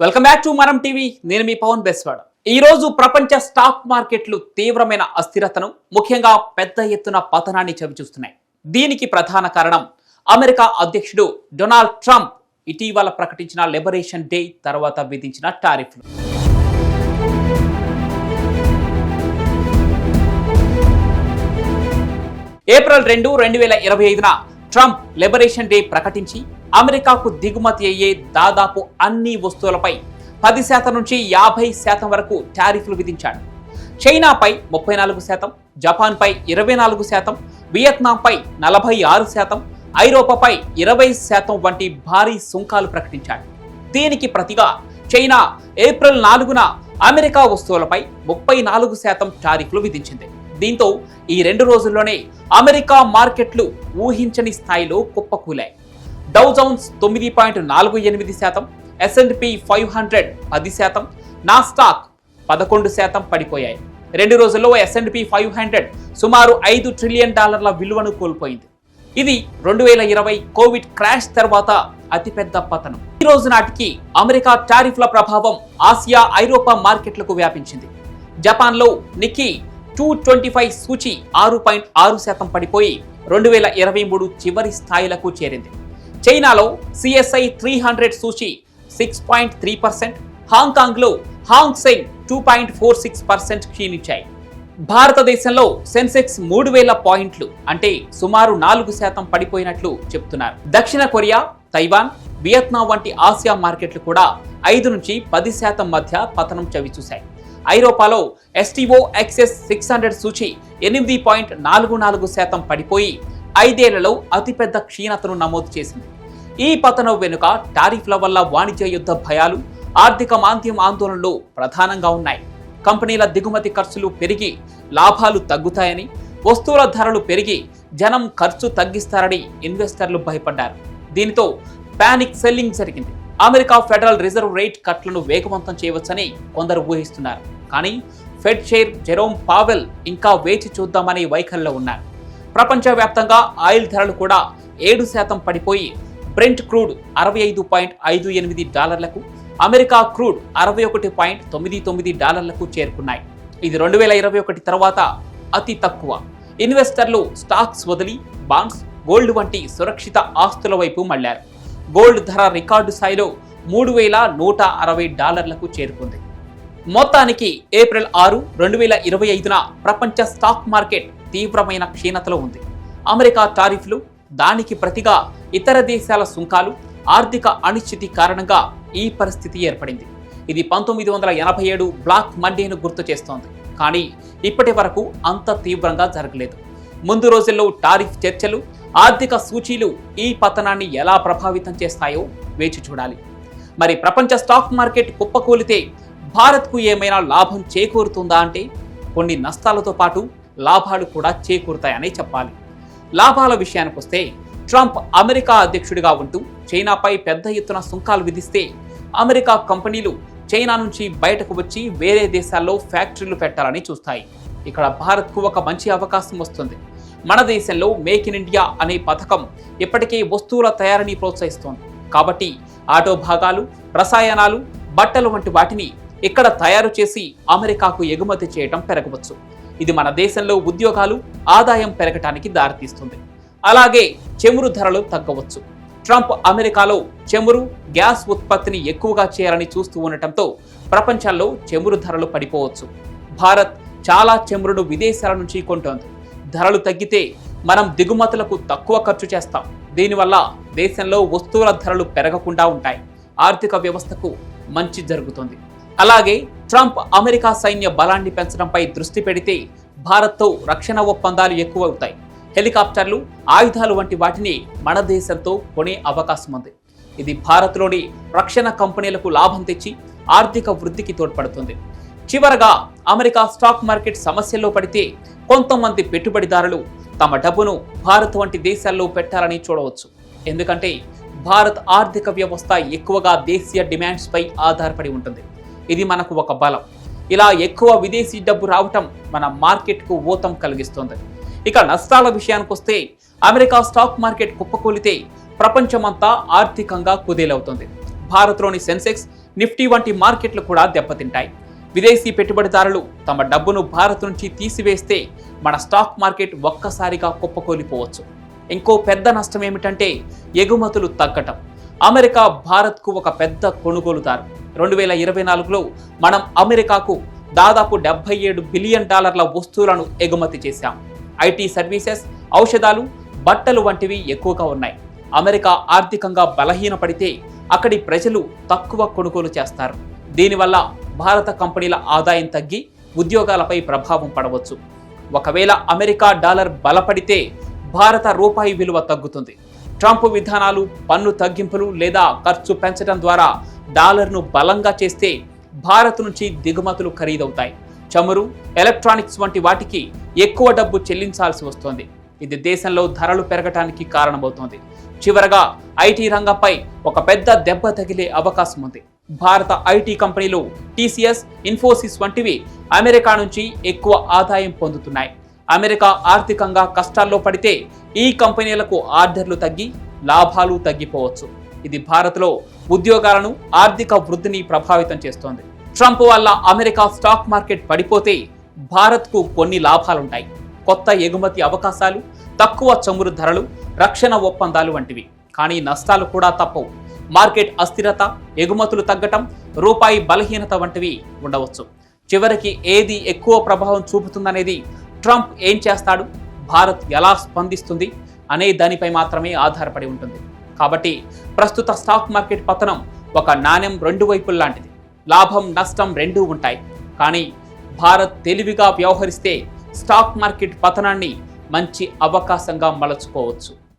Welcome back to Manam TV. నేను మీ పవన్ బెస్వాడ. ఈ రోజు ప్రపంచ స్టాక్ మార్కెట్లు తీవ్రమైన అస్థిరతను ముఖ్యంగా పెద్ద ఎత్తున పతనాన్ని చవిచూస్తున్నాయి. దీనికి ప్రధాన కారణం అమెరికా అధ్యక్షుడు డొనాల్డ్ ట్రంప్ ఇటీవల ప్రకటించిన లిబరేషన్ డే తర్వాత విధించిన టారిఫ్లు. ఏప్రిల్ రెండు రెండు వేల ఇరవై ఐదున ట్రంప్ లిబరేషన్ డే ప్రకటించి అమెరికాకు దిగుమతి అయ్యే దాదాపు అన్ని వస్తువులపై పది శాతం నుంచి యాభై శాతం వరకు టారిఫ్లు విధించాడు. చైనాపై ముప్పై నాలుగు శాతం జపాన్పై ఇరవై నాలుగు శాతం వియత్నాంపై నలభై ఆరు శాతం ఐరోపాపై ఇరవై శాతం వంటి భారీ సుంకాలు ప్రకటించాడు. దీనికి ప్రతిగా చైనా ఏప్రిల్ నాలుగున అమెరికా వస్తువులపై ముప్పై నాలుగు శాతం టారిఫ్లు విధించింది. దీంతో ఈ రెండు రోజుల్లోనే అమెరికా మార్కెట్లు ఊహించని స్థాయిలో కుప్పకూలాయి. డౌ జౌన్స్ తొమ్మిది పాయింట్ నాలుగు ఎనిమిది శాతం ఎస్ఎన్పి ఫైవ్ హండ్రెడ్ పది శాతం నాస్టాక్ పదకొండు శాతం పడిపోయాయి. రెండు రోజుల్లో ఎస్ఎన్పి ఫైవ్ హండ్రెడ్ సుమారు ఐదు ట్రిలియన్ డాలర్ల విలువను కోల్పోయింది. ఇది రెండు వేల ఇరవై కోవిడ్ క్రాష్ తర్వాత అతిపెద్ద పతనం. ఈ రోజు నాటికి అమెరికా టారిఫ్ల ప్రభావం ఆసియా ఐరోపా మార్కెట్లకు వ్యాపించింది. జపాన్లో నిక్కీ టూ ట్వంటీ ఫైవ్ సూచి ఆరు పాయింట్ ఆరు శాతం పడిపోయి రెండు వేల ఇరవై మూడు చివరి స్థాయిలకు చేరింది. చైనాలో సిఎస్ఐ త్రీ హండ్రెడ్ సూచి six point three percent హాంకాంగ్లో Hang Seng two point four six percent క్షీణించాయి. భారతదేశంలో సెన్సెక్స్ మూడు వేల పాయింట్లు అంటే సుమారు నాలుగు శాతం పడిపోయినట్లు చెప్తున్నారు. దక్షిణ కొరియా తైవాన్ వియత్నాం వంటి ఆసియా మార్కెట్లు కూడా ఐదు నుంచి పది శాతం మధ్య పతనం చవిచూశాయి. ఐరోపాలో ఎస్టీఓ ఎక్సెస్ సిక్స్ హండ్రెడ్ సూచి ఎనిమిది పాయింట్ నాలుగు నాలుగు శాతం పడిపోయి ఐదేళ్ళలో అతిపెద్ద క్షీణతను నమోదు చేసింది. ఈ పతనం వెనుక టారిఫ్ల వల్ల వాణిజ్య యుద్ధ భయాలు ఆర్థిక మాంద్యం ఆందోళనలు ప్రధానంగా ఉన్నాయి. కంపెనీల దిగుమతి ఖర్చులు పెరిగి లాభాలు తగ్గుతాయని వస్తువుల ధరలు పెరిగి జనం ఖర్చు తగ్గిస్తారని ఇన్వెస్టర్లు భయపడ్డారు. దీనితో పానిక్ సెల్లింగ్ జరిగింది. అమెరికా ఫెడరల్ రిజర్వ్ రేట్ కట్లను వేగవంతం చేయవచ్చని కొందరు ఊహిస్తున్నారు. కానీ ఫెడ్ చైర్ జెరోమ్ పావెల్ ఇంకా వేచి చూద్దామనే వైఖరిలో ఉన్నారు. ప్రపంచవ్యాప్తంగా ఆయిల్ ధరలు కూడా ఏడు శాతం పడిపోయి బ్రెంట్ క్రూడ్ అరవై ఐదు పాయింట్ ఐదు ఎనిమిది డాలర్లకు అమెరికా క్రూడ్ అరవై ఒకటి పాయింట్ తొమ్మిది తొమ్మిది డాలర్లకు చేరుకున్నాయి. ఇది రెండు వేల ఇరవై ఒకటి తర్వాత అతి తక్కువ. ఇన్వెస్టర్లు స్టాక్స్ వదిలి బాండ్స్ గోల్డ్ వంటి సురక్షిత ఆస్తుల వైపు మళ్ళారు గోల్డ్ ధర రికార్డు స్థాయిలో మూడు వేల నూట అరవై డాలర్లకు చేరుకుంది. మొత్తానికి ఏప్రిల్ ఆరు రెండు వేల ఇరవై ఐదున ప్రపంచ స్టాక్ మార్కెట్ తీవ్రమైన క్షీణతలో ఉంది. అమెరికా టారిఫ్లు దానికి ప్రతిగా ఇతర దేశాల సుంకాలు ఆర్థిక అనిశ్చితి కారణంగా ఈ పరిస్థితి ఏర్పడింది. ఇది పంతొమ్మిది వందల ఎనభై ఏడు బ్లాక్ మండేను గుర్తు చేస్తోంది. కానీ ఇప్పటి వరకు అంత తీవ్రంగా జరగలేదు. ముందు రోజుల్లో టారిఫ్ చర్చలు ఆర్థిక సూచీలు ఈ పతనాన్ని ఎలా ప్రభావితం చేస్తాయో వేచి చూడాలి. మరి ప్రపంచ స్టాక్ మార్కెట్ కుప్పకూలితే భారత్కు ఏమైనా లాభం చేకూరుతుందా అంటే కొన్ని నష్టాలతో పాటు లాభాలు కూడా చేకూరుతాయనే చెప్పాలి. లాభాల విషయానికి వస్తే ట్రంప్ అమెరికా అధ్యక్షుడిగా ఉంటూ చైనాపై పెద్ద ఎత్తున సుంకాలు విధిస్తే అమెరికా కంపెనీలు చైనా నుంచి బయటకు వచ్చి వేరే దేశాల్లో ఫ్యాక్టరీలు పెట్టాలని చూస్తాయి. ఇక్కడ భారత్కు ఒక మంచి అవకాశం వస్తుంది. మన దేశంలో మేక్ ఇన్ ఇండియా అనే పథకం ఇప్పటికే వస్తువుల తయారీని ప్రోత్సహిస్తోంది. కాబట్టి ఆటో భాగాలు రసాయనాలు బట్టలు వంటి వాటిని ఇక్కడ తయారు చేసి అమెరికాకు ఎగుమతి చేయడం పెరగవచ్చు. ఇది మన దేశంలో ఉద్యోగాలు ఆదాయం పెరగటానికి దారితీస్తుంది. అలాగే చెమురు ధరలు తగ్గవచ్చు. ట్రంప్ అమెరికాలో చెమురు గ్యాస్ ఉత్పత్తిని ఎక్కువగా చేయాలని చూస్తూ ఉండటంతో ప్రపంచంలో చెమురు ధరలు పడిపోవచ్చు. భారత్ చాలా చెమురును విదేశాల నుంచి కొంటోంది. ధరలు తగ్గితే మనం దిగుమతులకు తక్కువ ఖర్చు చేస్తాం. దీనివల్ల దేశంలో వస్తువుల ధరలు పెరగకుండా ఉంటాయి. ఆర్థిక వ్యవస్థకు మంచి జరుగుతుంది. అలాగే ట్రంప్ అమెరికా సైన్య బలాన్ని పెంచడంపై దృష్టి పెడితే భారత్తో రక్షణ ఒప్పందాలు ఎక్కువ అవుతాయి హెలికాప్టర్లు ఆయుధాలు వంటి వాటిని మన దేశంతో కొనే అవకాశం ఉంది. ఇది భారత్లోని రక్షణ కంపెనీలకు లాభం తెచ్చి ఆర్థిక వృద్ధికి తోడ్పడుతుంది. చివరగా అమెరికా స్టాక్ మార్కెట్ సమస్యల్లో పడితే కొంతమంది పెట్టుబడిదారులు తమ డబ్బును భారత్ వంటి దేశాల్లో పెట్టాలని చూడవచ్చు. ఎందుకంటే భారత్ ఆర్థిక వ్యవస్థ ఎక్కువగా దేశీయ డిమాండ్స్పై ఆధారపడి ఉంటుంది. ఇది మనకు ఒక బలం. ఇలా ఎక్కువ విదేశీ డబ్బు రావటం మన మార్కెట్కు ఊతం కలిగిస్తుంది. ఇక నష్టాల విషయానికి వస్తే అమెరికా స్టాక్ మార్కెట్ కుప్పకూలితే ప్రపంచమంతా ఆర్థికంగా కుదేలవుతుంది. భారత్లోని సెన్సెక్స్ నిఫ్టీ వంటి మార్కెట్లు కూడా దెబ్బతింటాయి. విదేశీ పెట్టుబడిదారులు తమ డబ్బును భారత్ నుంచి తీసివేస్తే మన స్టాక్ మార్కెట్ ఒక్కసారిగా కుప్పకూలిపోవచ్చు. ఇంకో పెద్ద నష్టం ఏమిటంటే ఎగుమతులు తగ్గటం. అమెరికా భారత్కు ఒక పెద్ద కొనుగోలుదారు. రెండు వేల ఇరవై నాలుగులో మనం అమెరికాకు దాదాపు డెబ్బై ఏడు బిలియన్ డాలర్ల వస్తువులను ఎగుమతి చేశాం. ఐటీ సర్వీసెస్ ఔషధాలు బట్టలు వంటివి ఎక్కువగా ఉన్నాయి. అమెరికా ఆర్థికంగా బలహీనపడితే అక్కడి ప్రజలు తక్కువ కొనుగోలు చేస్తారు. దీనివల్ల భారత కంపెనీల ఆదాయం తగ్గి ఉద్యోగాలపై ప్రభావం పడవచ్చు. ఒకవేళ అమెరికా డాలర్ బలపడితే భారత రూపాయి విలువ తగ్గుతుంది. ట్రంప్ విధానాలు పన్ను తగ్గింపులు లేదా ఖర్చు పెంచడం ద్వారా డాలర్ను బలంగా చేస్తే భారత్ నుంచి దిగుమతులు ఖరీదవుతాయి. చమురు ఎలక్ట్రానిక్స్ వంటి వాటికి ఎక్కువ డబ్బు చెల్లించాల్సి వస్తోంది. ఇది దేశంలో ధరలు పెరగటానికి కారణమవుతోంది. చివరగా ఐటీ రంగంపై ఒక పెద్ద దెబ్బ తగిలే అవకాశం ఉంది భారత ఐటీ కంపెనీలు టీసీఎస్ ఇన్ఫోసిస్ వంటివి అమెరికా నుంచి ఎక్కువ ఆదాయం పొందుతున్నాయి. అమెరికా ఆర్థికంగా కష్టాల్లో పడితే ఈ కంపెనీలకు ఆర్డర్లు తగ్గి లాభాలు తగ్గిపోవచ్చు. ఇది భారత్లో ఉద్యోగాలను ఆర్థిక వృద్ధిని ప్రభావితం చేస్తోంది. ట్రంప్ వల్ల అమెరికా స్టాక్ మార్కెట్ పడిపోతే భారత్కు కొన్ని లాభాలుంటాయి. కొత్త ఎగుమతి అవకాశాలు తక్కువ చమురు ధరలు రక్షణ ఒప్పందాలు వంటివి. కానీ నష్టాలు కూడా తప్పవు. మార్కెట్ అస్థిరత ఎగుమతులు తగ్గటం రూపాయి బలహీనత వంటివి ఉండవచ్చు. చివరికి ఏది ఎక్కువ ప్రభావం చూపుతుందనేది ట్రంప్ ఏం చేస్తాడు భారత్ ఎలా స్పందిస్తుంది అనే దానిపై మాత్రమే ఆధారపడి ఉంటుంది. కాబట్టి ప్రస్తుత స్టాక్ మార్కెట్ పతనం ఒక నాణ్యం రెండు వైపుల లాంటిది. లాభం నష్టం రెండూ ఉంటాయి. కానీ భారత్ తెలివిగా వ్యవహరిస్తే స్టాక్ మార్కెట్ పతనాన్ని మంచి అవకాశంగా మలచుకోవచ్చు.